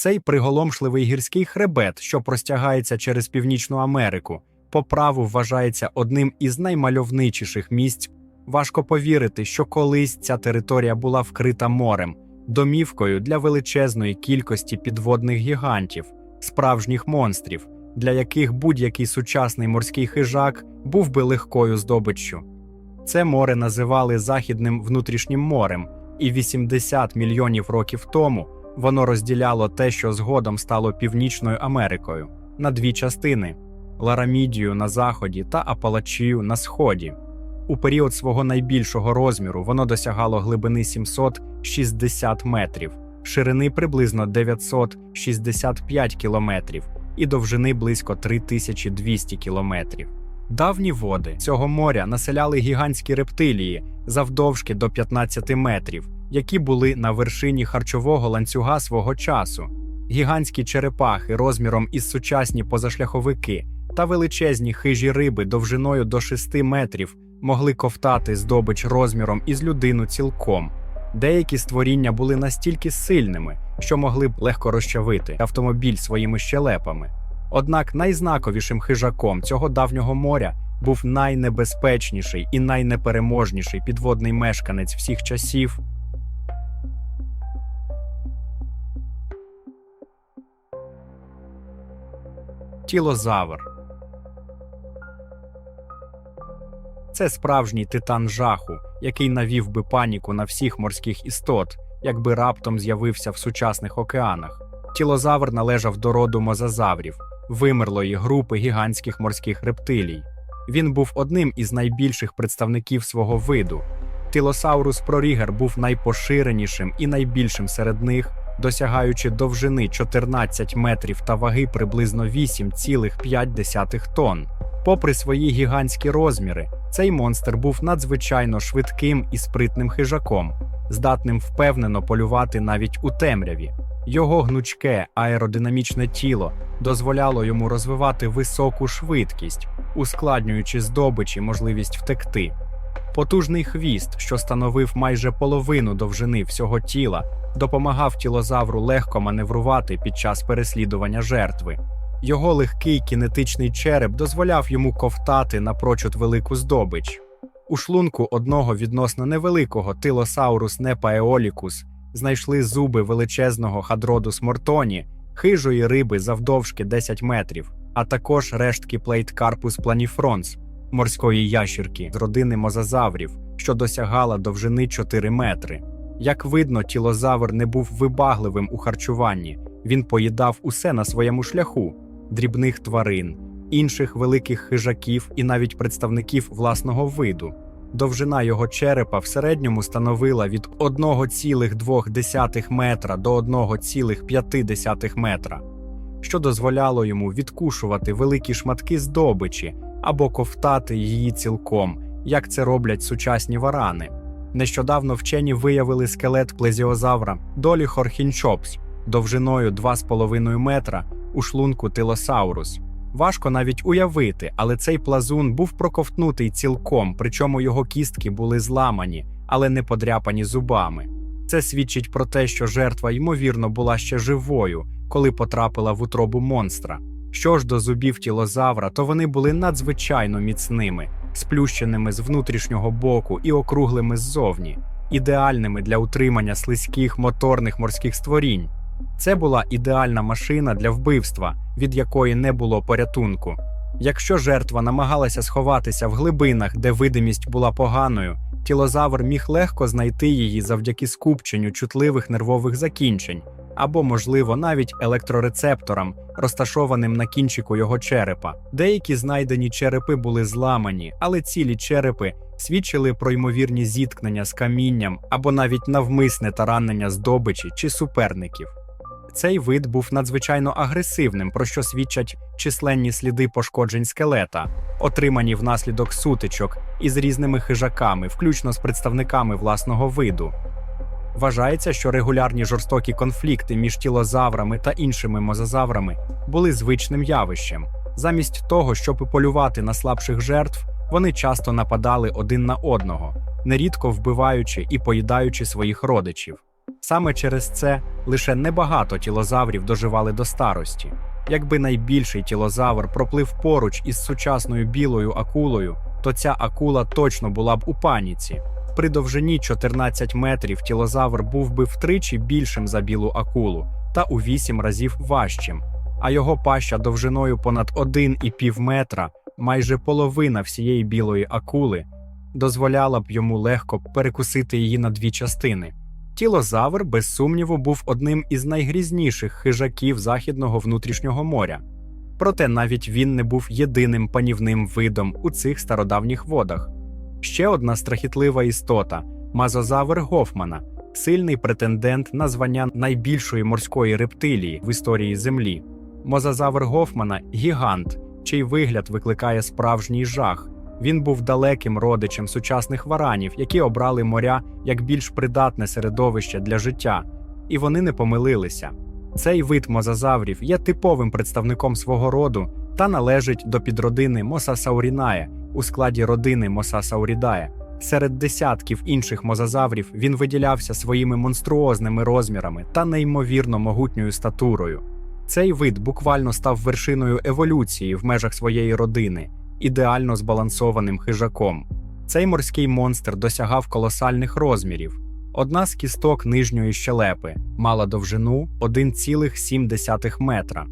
Цей приголомшливий гірський хребет, що простягається через Північну Америку, по праву вважається одним із наймальовничіших місць. Важко повірити, що колись ця територія була вкрита морем, домівкою для величезної кількості підводних гігантів, справжніх монстрів, для яких будь-який сучасний морський хижак був би легкою здобиччю. Це море називали Західним внутрішнім морем, і 80 мільйонів років тому воно розділяло те, що згодом стало Північною Америкою, на дві частини Ларамідію на заході та Апалачію на сході. У період свого найбільшого розміру воно досягало глибини 760 метрів, ширини приблизно 965 кілометрів і довжини близько 3200 кілометрів. Давні води цього моря населяли гігантські рептилії завдовжки до 15 метрів, які були на вершині харчового ланцюга свого часу. Гігантські черепахи розміром із сучасні позашляховики та величезні хижі риби довжиною до 6 метрів могли ковтати здобич розміром із людину цілком. Деякі створіння були настільки сильними, що могли б легко розчавити автомобіль своїми щелепами. Однак найзнаковішим хижаком цього давнього моря був найнебезпечніший і найнепереможніший підводний мешканець всіх часів. Тілозавр. Це справжній титан жаху, який навів би паніку на всіх морських істот, якби раптом з'явився в сучасних океанах. Тілозавр належав до роду мозазаврів, вимерлої групи гігантських морських рептилій. Він був одним із найбільших представників свого виду. Тилосаурус прорігер був найпоширенішим і найбільшим серед них, досягаючи довжини 14 метрів та ваги приблизно 8,5 тонн. Попри свої гігантські розміри, цей монстр був надзвичайно швидким і спритним хижаком, здатним впевнено полювати навіть у темряві. Його гнучке аеродинамічне тіло дозволяло йому розвивати високу швидкість, ускладнюючи здобичі можливість втекти. Потужний хвіст, що становив майже половину довжини всього тіла, допомагав тілозавру легко маневрувати під час переслідування жертви. Його легкий кінетичний череп дозволяв йому ковтати напрочуд велику здобич. У шлунку одного відносно невеликого тилосаурус непаеолікус знайшли зуби величезного хадродус мортоні, хижої риби завдовжки 10 метрів, а також рештки плейткарпус планіфронс, морської ящірки з родини мозазаврів, що досягала довжини 4 метри. Як видно, тілозавр не був вибагливим у харчуванні, він поїдав усе на своєму шляху дрібних тварин, інших великих хижаків і навіть представників власного виду. Довжина його черепа в середньому становила від 1,2 метра до 1,5 метра, що дозволяло йому відкушувати великі шматки здобичі або ковтати її цілком, як це роблять сучасні варани. Нещодавно вчені виявили скелет плезіозавра долі хорхінчопс довжиною 2,5 метра у шлунку тилосаурус. Важко навіть уявити, але цей плазун був проковтнутий цілком, причому його кістки були зламані, але не подряпані зубами. Це свідчить про те, що жертва, ймовірно, була ще живою, коли потрапила в утробу монстра. Що ж до зубів тілозавра, то вони були надзвичайно міцними, сплющеними з внутрішнього боку і округлими ззовні, ідеальними для утримання слизьких моторних морських створінь. Це була ідеальна машина для вбивства, від якої не було порятунку. Якщо жертва намагалася сховатися в глибинах, де видимість була поганою, тілозавр міг легко знайти її завдяки скупченню чутливих нервових закінчень або, можливо, навіть електрорецепторам, розташованим на кінчику його черепа. Деякі знайдені черепи були зламані, але цілі черепи свідчили про ймовірні зіткнення з камінням або навіть навмисне таранення здобичі чи суперників. Цей вид був надзвичайно агресивним, про що свідчать численні сліди пошкоджень скелета, отримані внаслідок сутичок із різними хижаками, включно з представниками власного виду. Вважається, що регулярні жорстокі конфлікти між тілозаврами та іншими мозазаврами були звичним явищем. Замість того, щоб полювати на слабших жертв, вони часто нападали один на одного, нерідко вбиваючи і поїдаючи своїх родичів. Саме через це лише небагато тілозаврів доживали до старості. Якби найбільший тілозавр проплив поруч із сучасною білою акулою, то ця акула точно була б у паніці. При довжині 14 метрів тілозавр був би втричі більшим за білу акулу та у 8 разів важчим, а його паща довжиною понад 1,5 метра, майже половина всієї білої акули, дозволяла б йому легко перекусити її на дві частини. Тілозавр, без сумніву, був одним із найгрізніших хижаків західного внутрішнього моря. Проте навіть він не був єдиним панівним видом у цих стародавніх водах. Ще одна страхітлива істота мазозавр Гофмана, сильний претендент на звання найбільшої морської рептилії в історії Землі. Мозазавр Гофмана гігант, чий вигляд викликає справжній жах. Він був далеким родичем сучасних варанів, які обрали моря як більш придатне середовище для життя, і вони не помилилися. Цей вид мозазаврів є типовим представником свого роду та належить до підродини Мосасаурінає у складі родини Мосасаурідає. Серед десятків інших мозазаврів він виділявся своїми монструозними розмірами та неймовірно могутньою статурою. Цей вид буквально став вершиною еволюції в межах своєї родини, ідеально збалансованим хижаком. Цей морський монстр досягав колосальних розмірів. Одна з кісток нижньої щелепи мала довжину 1,7 метра.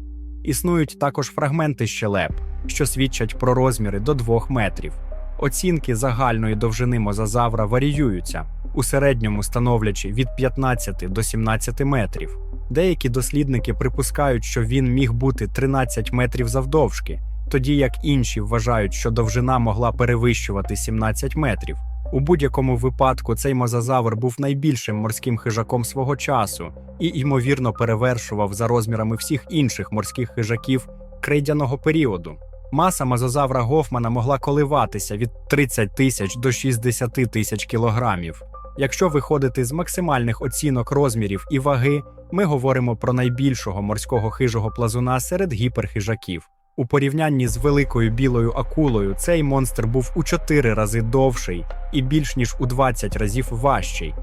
Існують також фрагменти щелеп, що свідчать про розміри до 2 метрів. Оцінки загальної довжини мозазавра варіюються, у середньому становлячи від 15 до 17 метрів. Деякі дослідники припускають, що він міг бути 13 метрів завдовжки, тоді як інші вважають, що довжина могла перевищувати 17 метрів. У будь-якому випадку цей мозазавр був найбільшим морським хижаком свого часу і, ймовірно, перевершував за розмірами всіх інших морських хижаків крейдяного періоду. Маса мазозавра Гофмана могла коливатися від 30 тисяч до 60 тисяч кілограмів. Якщо виходити з максимальних оцінок розмірів і ваги, ми говоримо про найбільшого морського хижого плазуна серед гіперхижаків. У порівнянні з великою білою акулою цей монстр був у 4 рази довший і більш ніж у 20 разів важчий.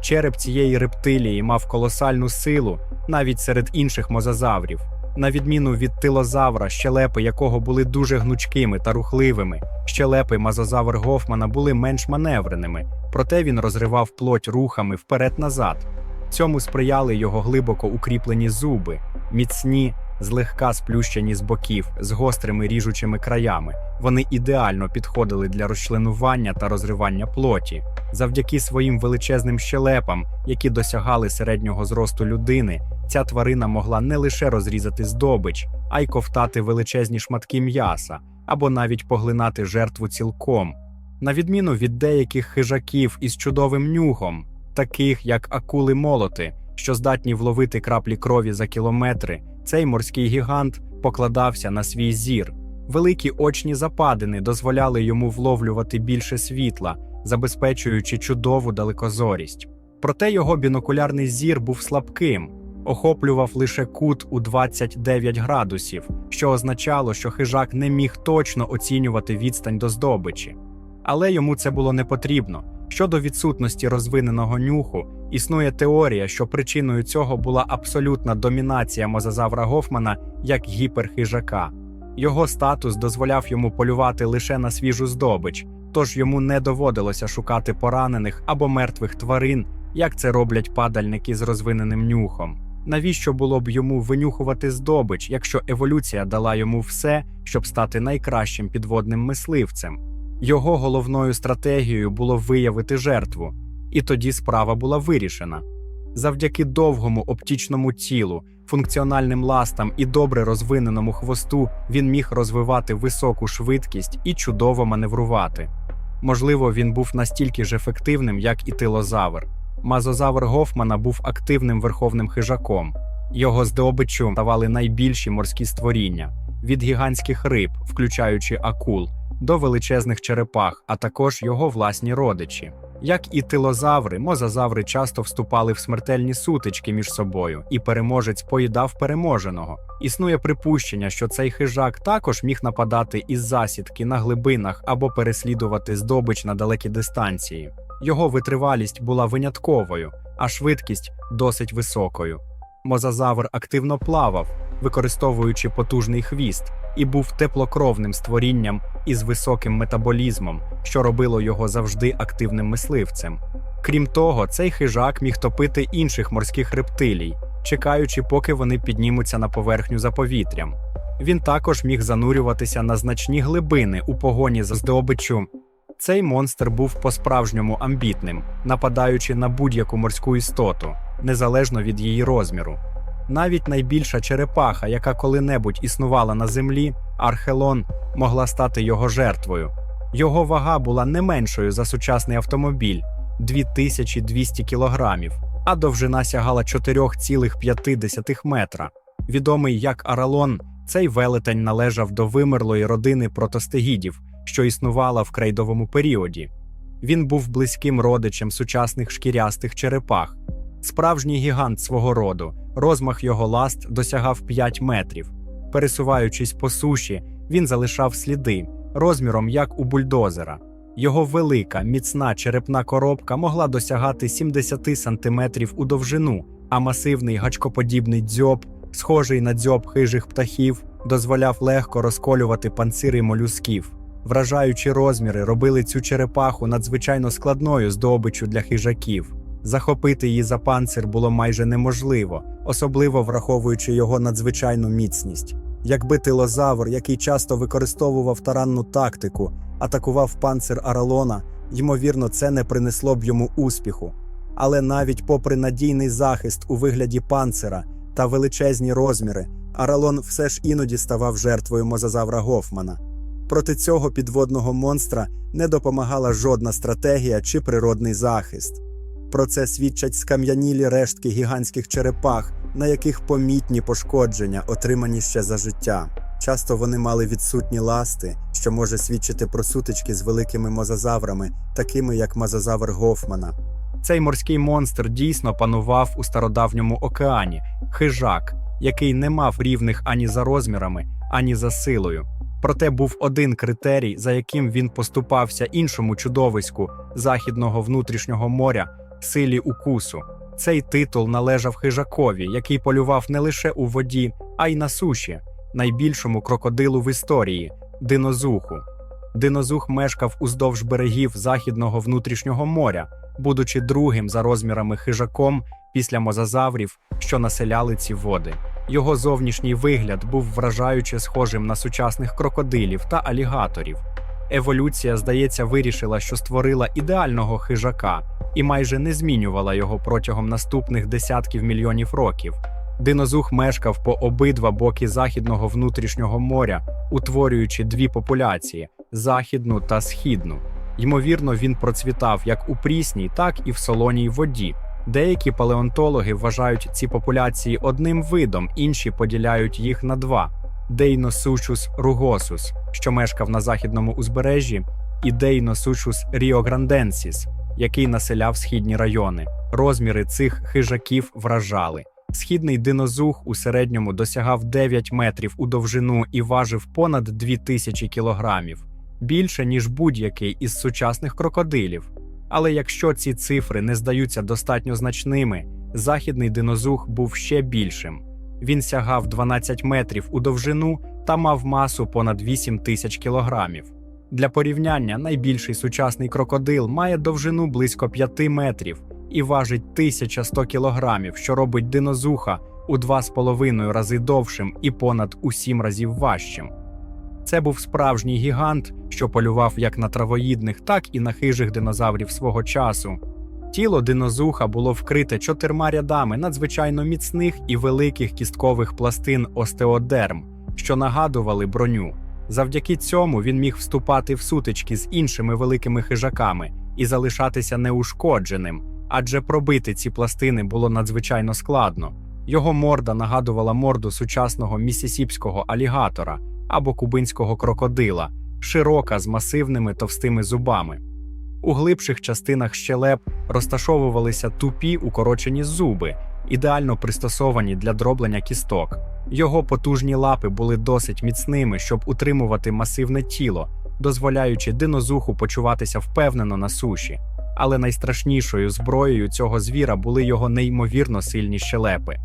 Череп цієї рептилії мав колосальну силу навіть серед інших мозазаврів. На відміну від тилозавра, щелепи якого були дуже гнучкими та рухливими, щелепи мазозавр Гофмана були менш маневреними, проте він розривав плоть рухами вперед-назад. Цьому сприяли його глибоко укріплені зуби, міцні, злегка сплющені з боків, з гострими ріжучими краями. Вони ідеально підходили для розчленування та розривання плоті. Завдяки своїм величезним щелепам, які досягали середнього зросту людини, ця тварина могла не лише розрізати здобич, а й ковтати величезні шматки м'яса або навіть поглинати жертву цілком. На відміну від деяких хижаків із чудовим нюхом, таких як акули молоти, що здатні вловити краплі крові за кілометри, цей морський гігант покладався на свій зір. Великі очні западини дозволяли йому вловлювати більше світла, забезпечуючи чудову далекозорість. Проте його бінокулярний зір був слабким, охоплював лише кут у 29 градусів, що означало, що хижак не міг точно оцінювати відстань до здобичі. Але йому це було не потрібно. Щодо відсутності розвиненого нюху, існує теорія, що причиною цього була абсолютна домінація мозазавра Гофмана як гіперхижака. Його статус дозволяв йому полювати лише на свіжу здобич, тож йому не доводилося шукати поранених або мертвих тварин, як це роблять падальники з розвиненим нюхом. Навіщо було б йому винюхувати здобич, якщо еволюція дала йому все, щоб стати найкращим підводним мисливцем? Його головною стратегією було виявити жертву, і тоді справа була вирішена. Завдяки довгому оптічному тілу, функціональним ластам і добре розвиненому хвосту він міг розвивати високу швидкість і чудово маневрувати. Можливо, він був настільки ж ефективним, як і тилозавр. Мазозавр Гофмана був активним верховним хижаком. Його здобиччю ставали найбільші морські створіння від гігантських риб, включаючи акул, до величезних черепах, а також його власні родичі. Як і тилозаври, мозазаври часто вступали в смертельні сутички між собою, і переможець поїдав переможеного. Існує припущення, що цей хижак також міг нападати із засідки на глибинах або переслідувати здобич на далекі дистанції. Його витривалість була винятковою, а швидкість досить високою. Мозазавр активно плавав, використовуючи потужний хвіст, і був теплокровним створінням із високим метаболізмом, що робило його завжди активним мисливцем. Крім того, цей хижак міг топити інших морських рептилій, чекаючи, поки вони піднімуться на поверхню за повітрям. Він також міг занурюватися на значні глибини у погоні за здобиччю. Цей монстр був по-справжньому амбітним, нападаючи на будь-яку морську істоту, незалежно від її розміру. Навіть найбільша черепаха, яка коли-небудь існувала на землі, Архелон, могла стати його жертвою. Його вага була не меншою за сучасний автомобіль 2200 кілограмів, а довжина сягала 4,5 метра. Відомий як Аралон, цей велетень належав до вимерлої родини протостегідів, що існувала в крейдовому періоді. Він був близьким родичем сучасних шкірястих черепах, справжній гігант свого роду. Розмах його ласт досягав 5 метрів. Пересуваючись по суші, він залишав сліди розміром як у бульдозера. Його велика, міцна черепна коробка могла досягати 70 сантиметрів у довжину, а масивний гачкоподібний дзьоб, схожий на дзьоб хижих птахів, дозволяв легко розколювати панцири молюсків. Вражаючі розміри робили цю черепаху надзвичайно складною здобиччю для хижаків. Захопити її за панцир було майже неможливо, особливо враховуючи його надзвичайну міцність. Якби тилозавр, який часто використовував таранну тактику, атакував панцир Аралона, ймовірно, це не принесло б йому успіху. Але навіть попри надійний захист у вигляді панцира та величезні розміри, Аралон все ж іноді ставав жертвою мозазавра Гофмана. Проти цього підводного монстра не допомагала жодна стратегія чи природний захист. Про це свідчать скам'янілі рештки гігантських черепах, на яких помітні пошкодження, отримані ще за життя. Часто вони мали відсутні ласти, що може свідчити про сутички з великими мозазаврами, такими як мозазавр Гофмана. Цей морський монстр дійсно панував у стародавньому океані, хижак, який не мав рівних ані за розмірами, ані за силою. Проте був один критерій, за яким він поступався іншому чудовиську західного внутрішнього моря силі укусу. Цей титул належав хижакові, який полював не лише у воді, а й на суші, найбільшому крокодилу в історії динозуху. Динозух мешкав уздовж берегів західного внутрішнього моря, будучи другим за розмірами хижаком після мозазаврів, що населяли ці води. Його зовнішній вигляд був вражаюче схожим на сучасних крокодилів та алігаторів. Еволюція, здається, вирішила, що створила ідеального хижака і майже не змінювала його протягом наступних десятків мільйонів років. Динозух мешкав по обидва боки західного внутрішнього моря, утворюючи дві популяції західну та східну. Ймовірно, він процвітав як у прісній, так і в солоній воді. Деякі палеонтологи вважають ці популяції одним видом, інші поділяють їх на два: Дейносучус ругосус, що мешкав на західному узбережжі, і Дейносучус ріогранденсіс, який населяв східні райони. Розміри цих хижаків вражали. Східний динозух у середньому досягав 9 метрів у довжину і важив понад 2000 кілограмів, більше ніж будь-який із сучасних крокодилів. Але якщо ці цифри не здаються достатньо значними, західний динозух був ще більшим. Він сягав 12 метрів у довжину та мав масу понад 8 тисяч кілограмів. Для порівняння найбільший сучасний крокодил має довжину близько 5 метрів і важить 1100 кілограмів, що робить динозуха у 2,5 рази довшим і понад у 7 разів важчим. Це був справжній гігант, що полював як на травоїдних, так і на хижих динозаврів свого часу. Тіло динозуха було вкрите чотирма рядами надзвичайно міцних і великих кісткових пластин остеодерм, що нагадували броню. Завдяки цьому він міг вступати в сутички з іншими великими хижаками і залишатися неушкодженим, адже пробити ці пластини було надзвичайно складно. Його морда нагадувала морду сучасного місісіпського алігатора або кубинського крокодила, широка з масивними товстими зубами. У глибших частинах щелеп розташовувалися тупі укорочені зуби, ідеально пристосовані для дроблення кісток. Його потужні лапи були досить міцними, щоб утримувати масивне тіло, дозволяючи динозуху почуватися впевнено на суші. але найстрашнішою зброєю цього звіра були його неймовірно сильні щелепи.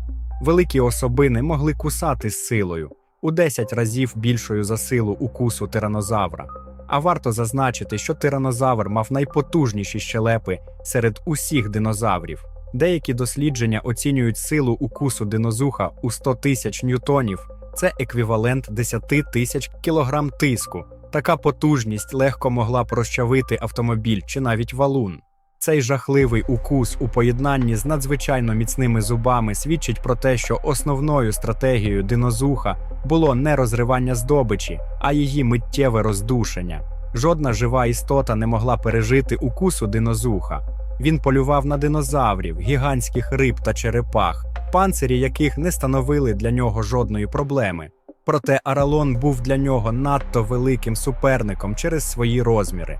Великі особини могли кусати з силою у 10 разів більшою за силу укусу тиранозавра. А варто зазначити, що тиранозавр мав найпотужніші щелепи серед усіх динозаврів. Деякі дослідження оцінюють силу укусу динозуха у 100 тисяч ньютонів. Це еквівалент 10 тисяч кілограм тиску. Така потужність легко могла б розчавити автомобіль чи навіть валун. Цей жахливий укус у поєднанні з надзвичайно міцними зубами свідчить про те, що основною стратегією динозуха було не розривання здобичі, а її миттєве роздушення. Жодна жива істота не могла пережити укусу динозуха. Він полював на динозаврів, гігантських риб та черепах, панцирі яких не становили для нього жодної проблеми. Проте Аралон був для нього надто великим суперником через свої розміри.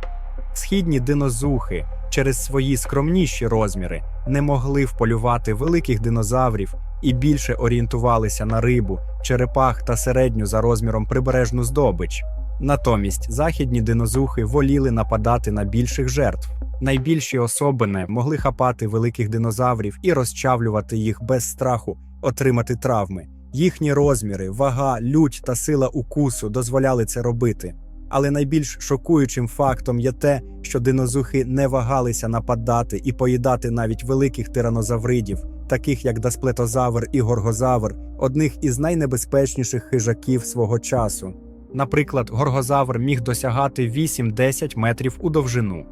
Східні динозухи через свої скромніші розміри не могли вполювати великих динозаврів і більше орієнтувалися на рибу, черепах та середню за розміром прибережну здобич. Натомість західні динозухи воліли нападати на більших жертв. Найбільші особини могли хапати великих динозаврів і розчавлювати їх без страху, отримати травми. Їхні розміри, вага, лють та сила укусу дозволяли це робити. Але найбільш шокуючим фактом є те, що динозухи не вагалися нападати і поїдати навіть великих тиранозавридів, таких як дасплетозавр і горгозавр, одних із найнебезпечніших хижаків свого часу. Наприклад, горгозавр міг досягати 8-10 метрів у довжину.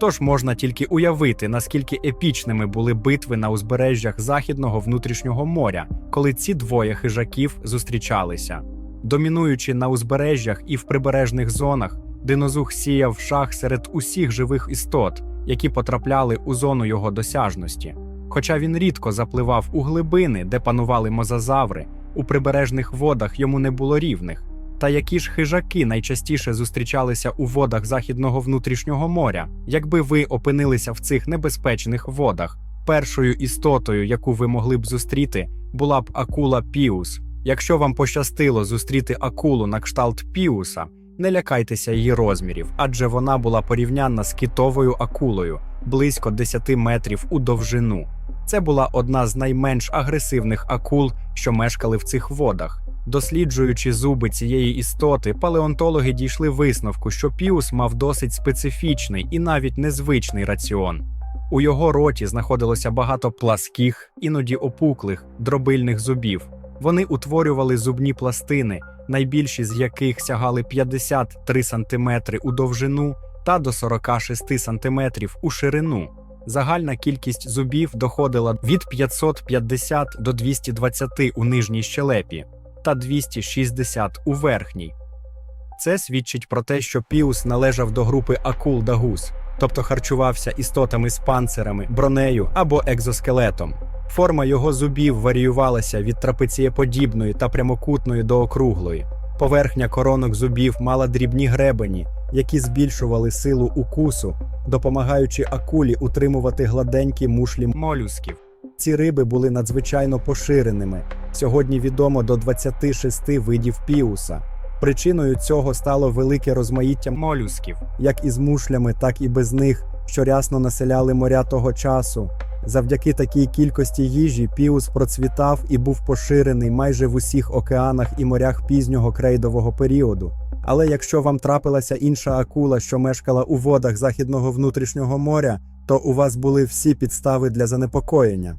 Тож можна тільки уявити, наскільки епічними були битви на узбережжях Західного внутрішнього моря, коли ці двоє хижаків зустрічалися. Домінуючи на узбережжях і в прибережних зонах, динозух сіяв шах серед усіх живих істот, які потрапляли у зону його досяжності. Хоча він рідко запливав у глибини, де панували мозазаври, у прибережних водах йому не було рівних. Та які ж хижаки найчастіше зустрічалися у водах західного внутрішнього моря, якби ви опинилися в цих небезпечних водах, першою істотою, яку ви могли б зустріти, була б акула Піус. Якщо вам пощастило зустріти акулу на кшталт Піуса, не лякайтеся її розмірів, адже вона була порівнянна з китовою акулою близько 10 метрів у довжину. Це була одна з найменш агресивних акул, що мешкали в цих водах. Досліджуючи зуби цієї істоти, палеонтологи дійшли висновку, що Піус мав досить специфічний і навіть незвичний раціон. У його роті знаходилося багато пласких, іноді опуклих, дробильних зубів. Вони утворювали зубні пластини, найбільші з яких сягали 53 см у довжину та до 46 см у ширину. Загальна кількість зубів доходила від 550 до 220 у нижній щелепі та 260 у верхній. Це свідчить про те, що Піус належав до групи акул дагус, тобто харчувався істотами з панцирами, бронею або екзоскелетом. Форма його зубів варіювалася від трапецієподібної та прямокутної до округлої. Поверхня коронок зубів мала дрібні гребені, які збільшували силу укусу, допомагаючи акулі утримувати гладенькі мушлі молюсків. Ці риби були надзвичайно поширеними. Сьогодні відомо до 26 видів піуса. Причиною цього стало велике розмаїття молюсків, як із мушлями, так і без них, що рясно населяли моря того часу. Завдяки такій кількості їжі піус процвітав і був поширений майже в усіх океанах і морях пізнього крейдового періоду. Але якщо вам трапилася інша акула, що мешкала у водах західного внутрішнього моря, то у вас були всі підстави для занепокоєння.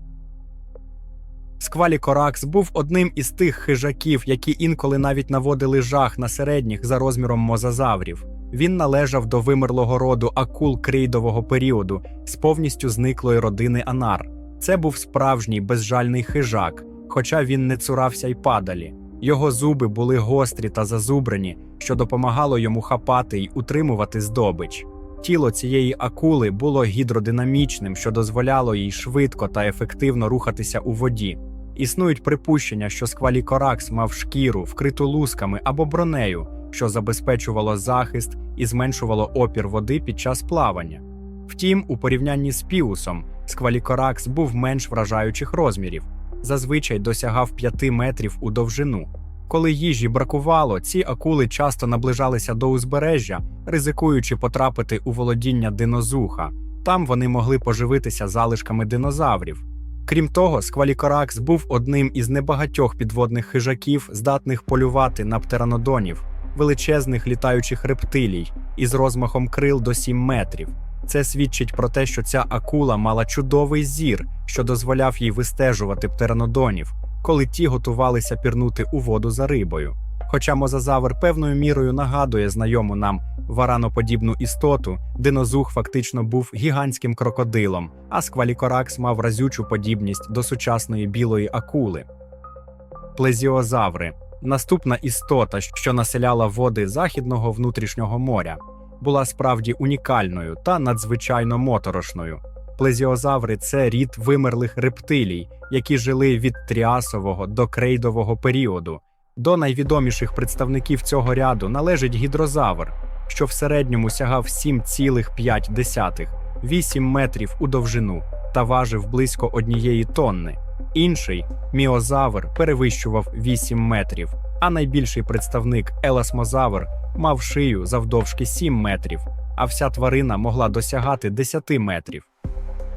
Сквалікоракс був одним із тих хижаків, які інколи навіть наводили жах на середніх за розміром мозазаврів. Він належав до вимерлого роду акул крейдового періоду з повністю зниклої родини Анар. Це був справжній безжальний хижак, хоча він не цурався й падалі. Його зуби були гострі та зазубрені, що допомагало йому хапати й утримувати здобич. Тіло цієї акули було гідродинамічним, що дозволяло їй швидко та ефективно рухатися у воді. Існують припущення, що сквалікоракс мав шкіру, вкриту лусками або бронею, що забезпечувало захист і зменшувало опір води під час плавання. Втім, у порівнянні з піусом, сквалікоракс був менш вражаючих розмірів, зазвичай досягав 5 метрів у довжину. Коли їжі бракувало, ці акули часто наближалися до узбережжя, ризикуючи потрапити у володіння динозуха. Там вони могли поживитися залишками динозаврів. Крім того, сквалікоракс був одним із небагатьох підводних хижаків, здатних полювати на птеранодонів, величезних літаючих рептилій із розмахом крил до 7 метрів. Це свідчить про те, що ця акула мала чудовий зір, що дозволяв їй вистежувати птеранодонів, коли ті готувалися пірнути у воду за рибою. Хоча мозазавр певною мірою нагадує знайому нам вараноподібну істоту, динозух фактично був гігантським крокодилом, а сквалікоракс мав разючу подібність до сучасної білої акули. Плезіозаври наступна істота, що населяла води Західного внутрішнього моря, була справді унікальною та надзвичайно моторошною. Плезіозаври це рід вимерлих рептилій, які жили від тріасового до крейдового періоду. До найвідоміших представників цього ряду належить гідрозавр, що в середньому сягав 7,5 8 метрів у довжину та важив близько однієї тонни. Інший міозавр перевищував 8 метрів, а найбільший представник еласмозавр мав шию завдовжки 7 метрів, а вся тварина могла досягати 10 метрів.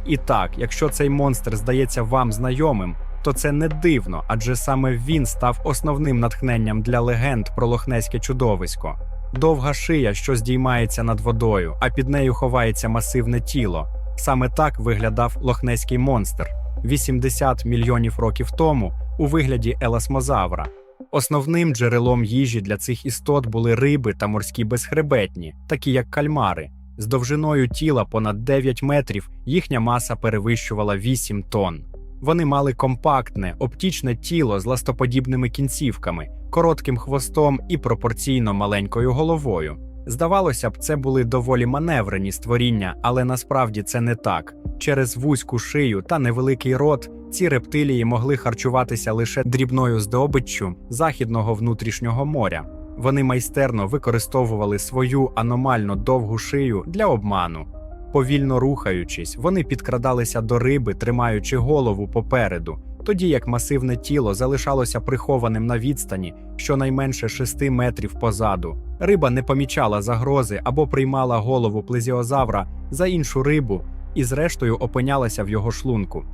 І так, якщо цей монстр здається вам знайомим, то це не дивно, адже саме він став основним натхненням для легенд про лохнеське чудовисько. Довга шия, що здіймається над водою, а під нею ховається масивне тіло. Саме так виглядав лохнеський монстр 80 мільйонів років тому у вигляді еласмозавра. Основним джерелом їжі для цих істот були риби та морські безхребетні, такі як кальмари. З довжиною тіла понад 9 метрів їхня маса перевищувала 8 тонн. Вони мали компактне, оптічне тіло з ластоподібними кінцівками, коротким хвостом і пропорційно маленькою головою. Здавалося б, це були доволі маневрені створіння, але насправді це не так. Через вузьку шию та невеликий рот ці рептилії могли харчуватися лише дрібною здобиччю західного внутрішнього моря. Вони майстерно використовували свою аномально довгу шию для обману. Повільно рухаючись, вони підкрадалися до риби, тримаючи голову попереду, тоді як масивне тіло залишалося прихованим на відстані щонайменше 6 метрів позаду. Риба не помічала загрози або приймала голову плезіозавра за іншу рибу і, зрештою, опинялася в його шлунку.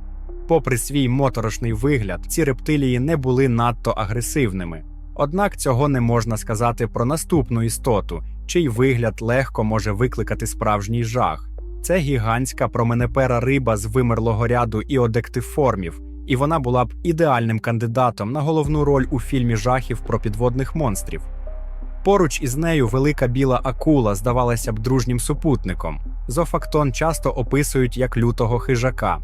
Попри свій моторошний вигляд, ці рептилії не були надто агресивними. Однак цього не можна сказати про наступну істоту, чий вигляд легко може викликати справжній жах. Це гігантська променепера риба з вимерлого ряду іодектиформів, і вона була б ідеальним кандидатом на головну роль у фільмі жахів про підводних монстрів. Поруч із нею велика біла акула здавалася б дружнім супутником. Зофактон часто описують як лютого хижака.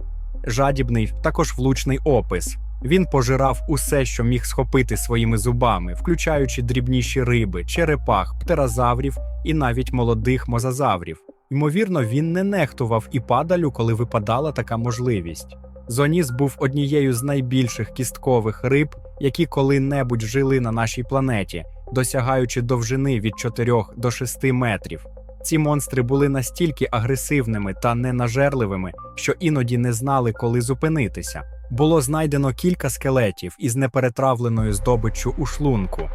Жадібний, також влучний опис. Він пожирав усе, що міг схопити своїми зубами, включаючи дрібніші риби, черепах, птерозаврів і навіть молодих мозазаврів. Ймовірно, він не нехтував і падалю, коли випадала така можливість. Зоніс був однією з найбільших кісткових риб, які коли-небудь жили на нашій планеті, досягаючи довжини від 4 до 6 метрів. Ці монстри були настільки агресивними та ненажерливими, що іноді не знали, коли зупинитися. Було знайдено кілька скелетів із неперетравленою здобиччю у шлунку.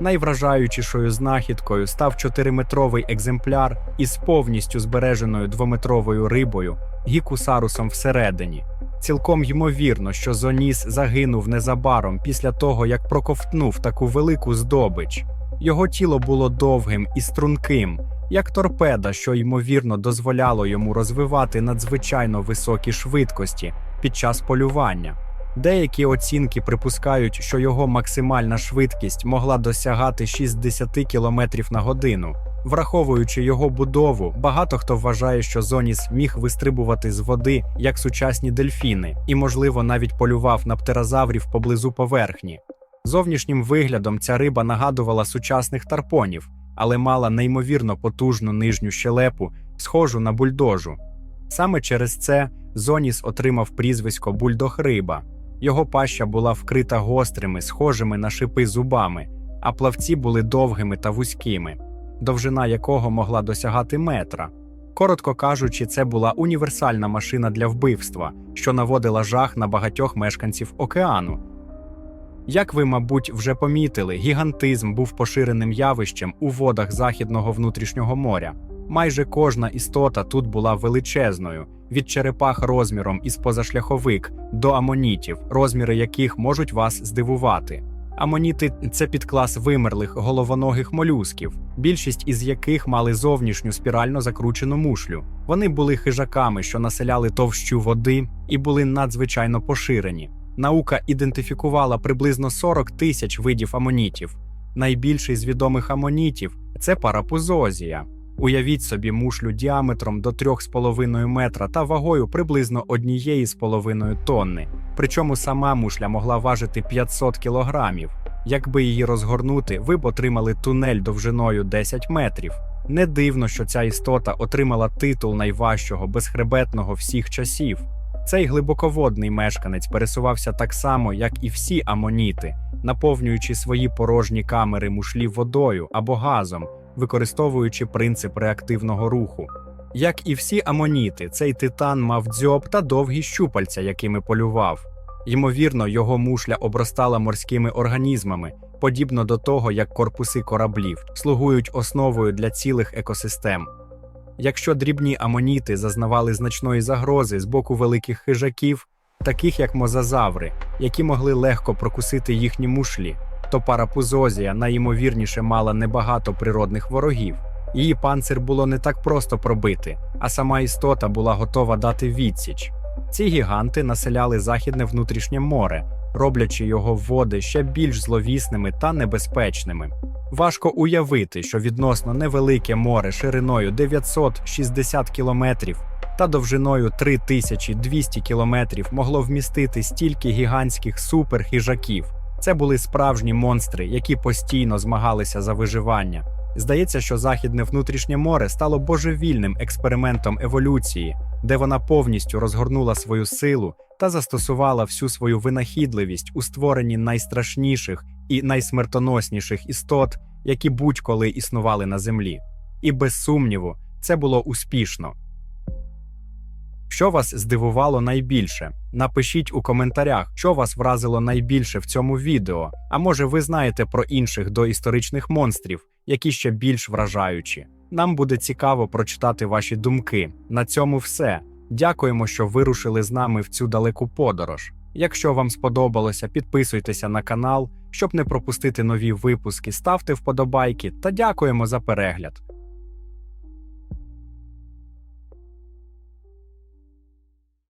Найвражаючішою знахідкою став чотириметровий екземпляр із повністю збереженою двометровою рибою, гікусарусом всередині. Цілком ймовірно, що Зоніс загинув незабаром після того, як проковтнув таку велику здобич. Його тіло було довгим і струнким, як торпеда, що ймовірно дозволяло йому розвивати надзвичайно високі швидкості під час полювання. Деякі оцінки припускають, що його максимальна швидкість могла досягати 60 км на годину. Враховуючи його будову, багато хто вважає, що Зоніс міг вистрибувати з води як сучасні дельфіни, і, можливо, навіть полював на птерозаврів поблизу поверхні. Зовнішнім виглядом ця риба нагадувала сучасних тарпонів, але мала неймовірно потужну нижню щелепу, схожу на бульдожу. Саме через це Зоніс отримав прізвисько бульдог-риба. Його паща була вкрита гострими, схожими на шипи зубами, а плавці були довгими та вузькими, довжина якого могла досягати метра. Коротко кажучи, це була універсальна машина для вбивства, що наводила жах на багатьох мешканців океану. Як ви, мабуть, вже помітили, гігантизм був поширеним явищем у водах Західного внутрішнього моря. Майже кожна істота тут була величезною, від черепах розміром із позашляховик до амонітів, розміри яких можуть вас здивувати. Амоніти це підклас вимерлих головоногих молюсків, більшість із яких мали зовнішню спірально закручену мушлю. Вони були хижаками, що населяли товщу води, і були надзвичайно поширені. Наука ідентифікувала приблизно 40 тисяч видів амонітів. Найбільший з відомих амонітів це парапузозія. Уявіть собі мушлю діаметром до 3,5 метра та вагою приблизно 1,5 тонни. Причому сама мушля могла важити 500 кілограмів. Якби її розгорнути, ви б отримали тунель довжиною 10 метрів. Не дивно, що ця істота отримала титул найважчого безхребетного всіх часів. Цей глибоководний мешканець пересувався так само, як і всі амоніти, наповнюючи свої порожні камери мушлі водою або газом, використовуючи принцип реактивного руху. Як і всі амоніти, цей титан мав дзьоб та довгі щупальця, якими полював. Ймовірно, його мушля обростала морськими організмами, подібно до того, як корпуси кораблів, слугують основою для цілих екосистем. Якщо дрібні амоніти зазнавали значної загрози з боку великих хижаків, таких як мозазаври, які могли легко прокусити їхні мушлі, то парапузозія найімовірніше мала небагато природних ворогів. Її панцир було не так просто пробити, а сама істота була готова дати відсіч. Ці гіганти населяли західне внутрішнє море, роблячи його води ще більш зловісними та небезпечними. Важко уявити, що відносно невелике море шириною 960 кілометрів та довжиною 3200 кілометрів могло вмістити стільки гігантських суперхижаків. Це були справжні монстри, які постійно змагалися за виживання. Здається, що західне внутрішнє море стало божевільним експериментом еволюції, де вона повністю розгорнула свою силу та застосувала всю свою винахідливість у створенні найстрашніших і найсмертоносніших істот, які будь-коли існували на землі. І без сумніву, це було успішно. Що вас здивувало найбільше? Напишіть у коментарях, що вас вразило найбільше в цьому відео. А може, ви знаєте про інших доісторичних монстрів, які ще більш вражаючі. Нам буде цікаво прочитати ваші думки. На цьому все. Дякуємо, що вирушили з нами в цю далеку подорож. Якщо вам сподобалося, підписуйтеся на канал, щоб не пропустити нові випуски, ставте вподобайки та дякуємо за перегляд.